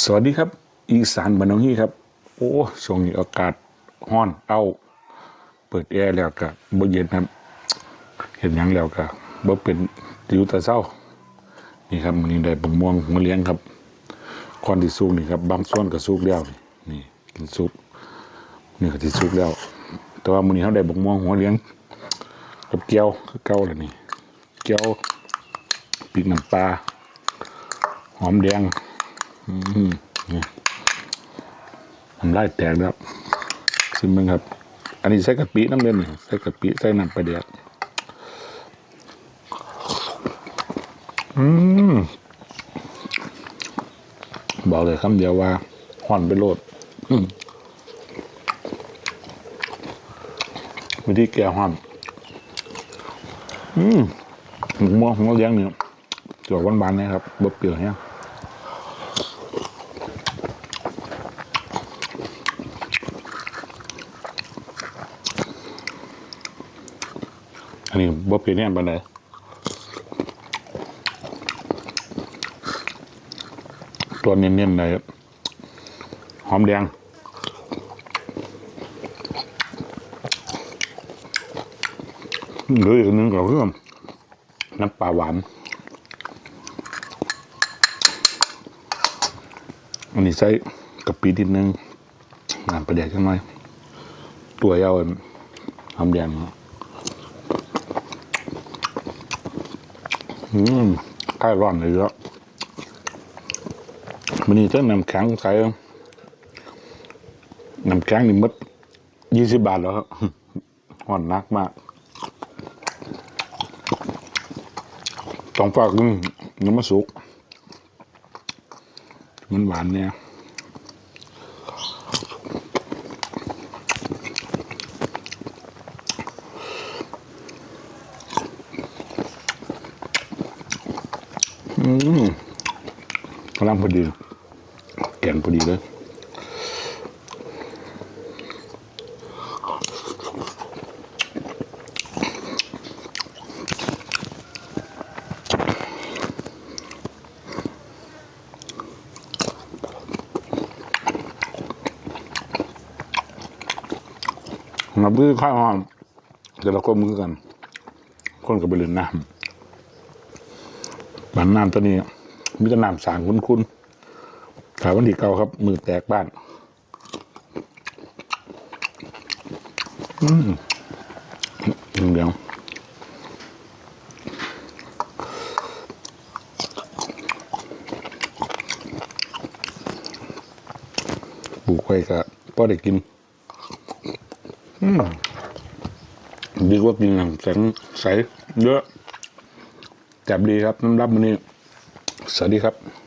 สวัสดีครับ อีสานบ้านหนองฮี่ครับ โอ้ช่วงนี้อากาศร้อนเอาเปิดแอร์แล้วก็บ่เย็นครับ เห็นยังแล้วก็บ่เป็นติวแต่เศร้า นี่ครับมื้อนี้ได้บักม่วงมาเลี้ยงครับคอนที่สุกนี่ครับ บางส่วนก็สุกแล้วนี่นี่กินสุกนี่ก็ที่สุกแล้ว แต่ว่ามื้อนี้เฮาได้บักม่วงหัวเลี้ยง กับเกี๊ยวคือเก่าแล้วนี่เกี๊ยวพริกน้ำปลาหอมแดง ทำลายแตกแล้วชิมมึงครับ อันนี้ใส่กะปิน้ำเดือดนี่ใส่กะปิใส่น้ำปลาเดียดอืมบอกเลยคำเดียวว่าห่อนไปโลดวิธีแก้ห่อน อืมหมูม่วงของเราเลี้ยงเนี่ยจวกหวานๆนะครับบดเปรี้ยวเนี่ย อันนี้บ่เปลี่ยนแน่ปานใดตัวเน้นๆเลยหอมแดงหรืออีกนึงก็คือน้ำปลาหวาน อันนี้ใส่กะปินิดนึงน้ำปลาแดกจังหน่อยตัวยาวหอมแดงเนาะ อืมใกล้ร้อนเลยแล้วมันนี่เท่าน้ำแข็งใส่น้ำแข็งนี่มัดยี่สิบบาทแล้วครับห่อนนักมากต้องฝากนึงน้ำมันสุกมันหวานเนี่ย อืมกำลังพอดี แกงพอดีเลยมาบื้อข้าวหอมเดี๋ยวเราก็มือกัน คนกับไปเล่นน้ำ บ้านน้ำตัวนี้มีแต่น้ำสางคุ้นๆขายวันที่เก่าครับ มือแตกบ้าน อืมเดี๋ยวปลูกไว้ก็พอได้กินอืมดีกว่ากินน้ำแข็งใสเยอะ จับดีครับน้ำรับมันนี้ สวัสดีครับ